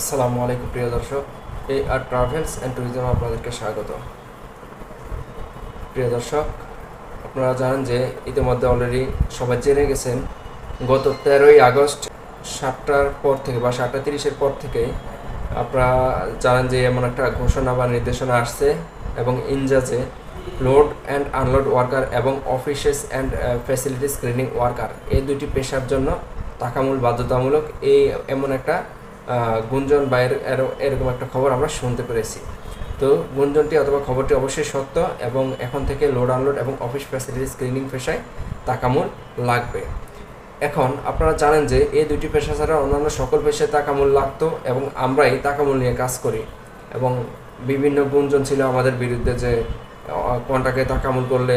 আসসালামু আলাইকুম, প্রিয় দর্শক। এই আর ট্রাভেলস অ্যান্ড ট্যুরিজম আপনাদেরকে স্বাগত। প্রিয় দর্শক, আপনারা জানেন যে ইতিমধ্যে অলরেডি সবাই জেনে গেছেন, গত তেরোই আগস্ট সাতটার পর থেকে বা সাতটা তিরিশের পর থেকে আপনারা জানেন যে এমন একটা ঘোষণা বা নির্দেশনা আসছে এবং ইনজাজে লোড অ্যান্ড আনলোড ওয়ার্কার এবং offices and facility screening worker এই দুটি পেশার জন্য টাকামূল, বাধ্যতামূলক এই এমন একটা গুঞ্জন বা এর- এর- এরকম একটা খবর আমরা শুনতে পেরেছি। তো গুঞ্জনটি অথবা খবরটি অবশ্যই সত্য এবং এখন থেকে লোড আনলোড এবং অফিস ফ্যাসিলিটি স্ক্রিনিং পেশায় টাকামূল লাগবে। এখন আপনারা জানেন যে এই দুটি পেশা ছাড়া অন্যান্য সকল পেশায় টাকামূল লাগতো এবং আমরাই টাকামূল নিয়ে কাজ করি এবং বিভিন্ন গুঞ্জন ছিল আমাদের বিরুদ্ধে যে কন্টাকে টাকামূল করলে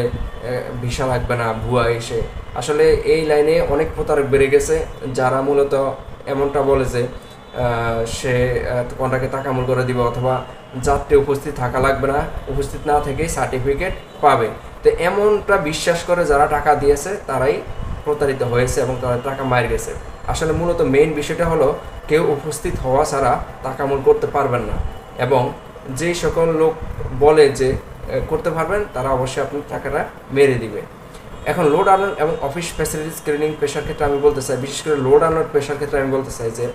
ভিসা লাগবে না, ভুয়া এসে। আসলে এই লাইনে অনেক প্রতারক বেড়ে গেছে, যারা মূলত এমনটা বলে যে সে কন্টাকে টাকামূল করে দিবে অথবা যাত্রী উপস্থিত থাকা লাগবে না, উপস্থিত না থেকেই সার্টিফিকেট পাবে। তো এমনটা বিশ্বাস করে যারা টাকা দিয়েছে, তারাই প্রতারিত হয়েছে এবং তারা টাকা মার গেছে। আসলে মূলত মেইন বিষয়টা হলো, কেউ উপস্থিত হওয়া ছাড়া টাকামূল করতে পারবেন না। এবং যেই সকল লোক বলে যে করতে পারবেন, তারা অবশ্যই আপনার টাকাটা মেরে দিবে। এখন লোড আনলোড এবং অফিস ফ্যাসিলিটি স্ক্রিনিং পেশার ক্ষেত্রে আমি বলতে চাই, বিশেষ করে লোড আনলোড পেশার ক্ষেত্রে আমি বলতে চাই যে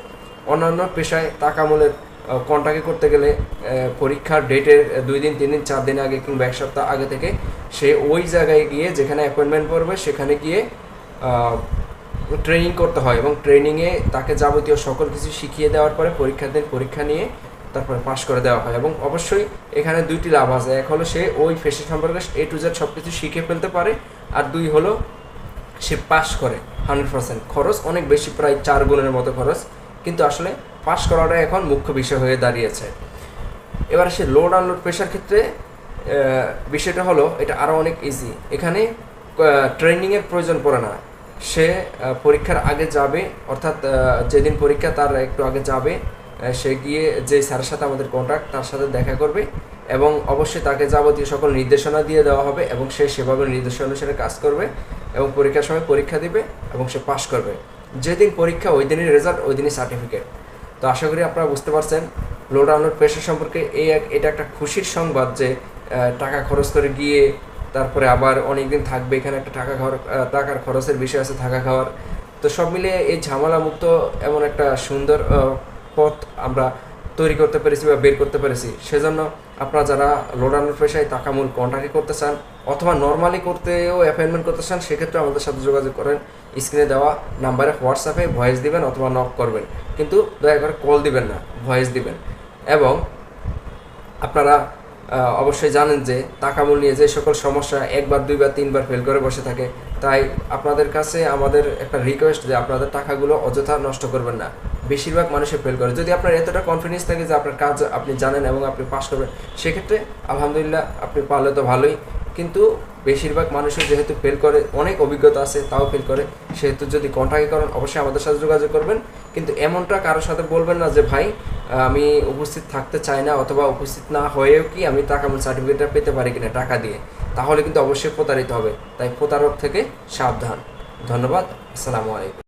অন্যান্য পেশায় টাকা মূলের কন্টাক্টে করতে গেলে পরীক্ষার ডেটের দুই দিন, তিন দিন, চার দিন আগে কিংবা এক সপ্তাহ আগে থেকে সে ওই জায়গায় গিয়ে যেখানে অ্যাপয়েন্টমেন্ট পড়বে সেখানে গিয়ে ট্রেনিং করতে হয় এবং ট্রেনিংয়ে তাকে যাবতীয় সকল কিছু শিখিয়ে দেওয়ার পরে পরীক্ষার দিন পরীক্ষা নিয়ে তারপরে পাশ করে দেওয়া হয় এবং অবশ্যই এখানে দুইটি লাভ আছে। এক হলো সে ওই ফেসের সম্পর্কে এ টু জেড সব কিছু শিখে ফেলতে পারে আর দুই হলো সে পাস করে হান্ড্রেড পার্সেন্ট খরচ অনেক বেশি, প্রায় চার গুণের মতো খরচ। কিন্তু আসলে পাস করাটা এখন মুখ্য বিষয় হয়ে দাঁড়িয়েছে। এবার সে লোড আনলোড পেশার ক্ষেত্রে বিষয়টা হলো, এটা আরও অনেক ইজি এখানে ট্রেনিংয়ের প্রয়োজন পড়ে না। সে পরীক্ষার আগে যাবে, অর্থাৎ যেদিন পরীক্ষা তার একটু আগে যাবে সে গিয়ে যে স্যারের সাথে আমাদের কন্ট্যাক্ট তার সাথে দেখা করবে এবং অবশ্যই তাকে যাবতীয় সকল নির্দেশনা দিয়ে দেওয়া হবে এবং সে সেভাবে নির্দেশনা অনুসারে কাজ করবে এবং পরীক্ষার সময় পরীক্ষা দিবে এবং সে পাশ করবে। যেদিন পরীক্ষা ওই দিনই রেজাল্ট ওই দিনই সার্টিফিকেট তো আশা করি আপনারা বুঝতে পারছেন লো ডাউনলোড পেশা সম্পর্কে এই এক- এটা একটা খুশির সংবাদ যে টাকা খরচ করে গিয়ে, তারপরে আবার অনেক দিন থাকবে এখানে একটা টাকা খাওয়ার টাকার খরচের বিষয় আছে থাকা খাওয়ার। তো সব মিলিয়ে এই ঝামেলামুক্ত এমন একটা সুন্দর পথ আমরা তৈরি করতে পেরেছি বা বের করতে পেরেছি। সেজন্য আপনারা যারা লোড আনলোড পেশায় টাকা মূল করতে চান অথবা নর্মালি করতেও অ্যাপয়েন্টমেন্ট করতে চান, সেক্ষেত্রে আমাদের সাথে যোগাযোগ করেন। স্ক্রিনে দেওয়া নাম্বারে হোয়াটসঅ্যাপে ভয়েস দিবেন অথবা নক করবেন। কিন্তু দয়া করে কল দিবেন না ভয়েস দিবেন। এবং আপনারা অবশ্যই জানেন যে টাকামূল নিয়ে যে সকল সমস্যা একবার, দুইবার, তিনবার ফেল করে বসে থাকে, তাই আপনাদের কাছে আমাদের একটা রিকোয়েস্ট যে আপনাদের টাকাগুলো অযথা নষ্ট করবেন না। বেশিরভাগ মানুষে ফেল করে। যদি আপনার এতটা কনফিডেন্স থাকে যে আপনার কাজ আপনি জানেন এবং আপনি পাস করবেন, সেক্ষেত্রে আলহামদুলিল্লাহ আপনি পারলে তো ভালোই। কিন্তু বেশিরভাগ মানুষের যেহেতু ফেল করে, অনেক অভিজ্ঞতা আছে, তাও ফেল করে। সেহেতু যদি কন্ট্যাক্ট করেন, অবশ্যই আমাদের সাথে যোগাযোগ করবেন। কিন্তু এমনটা কারোর সাথে বলবেন না যে, ভাই, আমি উপস্থিত থাকতে চাই না অথবা উপস্থিত না হয়েও কি আমি টাকা সার্টিফিকেটটা পেতে পারি কিনা টাকা দিয়ে? তাহলে কিন্তু অবশ্যই প্রতারিত হবে। তাই প্রতারক থেকে সাবধান। ধন্যবাদ। আসসালামু আলাইকুম।